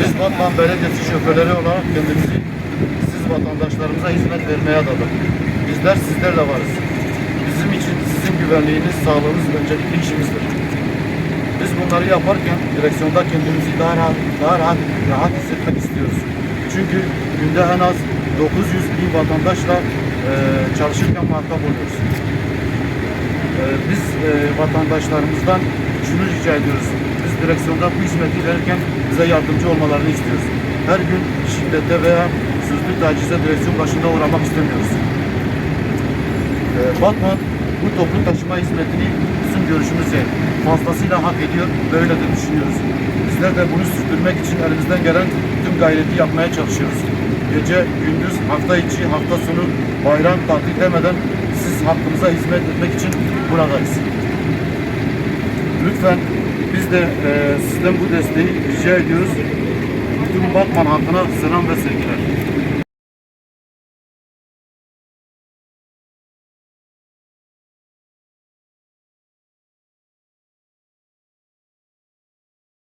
Biz Batman Belediyesi şoförleri olarak kendimizi siz vatandaşlarımıza hizmet vermeye adadık. Bizler sizlerle varız. Bizim için sizin güvenliğiniz, sağlığınız öncelikli işimizdir. Biz bunları yaparken direksiyonda kendimizi daha rahat, daha rahat, rahat hissetmek istiyoruz. Çünkü günde en az 900 bin vatandaşla e, çalışırken muhatap oluyoruz. E, biz e, vatandaşlarımızdan şunu rica ediyoruz. Direksiyonda bu hizmeti verirken bize yardımcı olmalarını istiyoruz. Her gün şiddete veya sözlü tacize direksiyon başında uğramak istemiyoruz. E, Batman bu toplu taşıma hizmetini bizim görüşümüzce fazlasıyla hak ediyor. Böyle de düşünüyoruz. Bizler de bunu sürdürmek için elimizden gelen tüm gayreti yapmaya çalışıyoruz. Gece, gündüz, hafta içi, hafta sonu, bayram, tatil demeden siz hakkımıza hizmet etmek için buradayız. Lütfen biz de e, sizden bu desteği rica ediyoruz. Bütün Batman halkına selam ve sevgiler.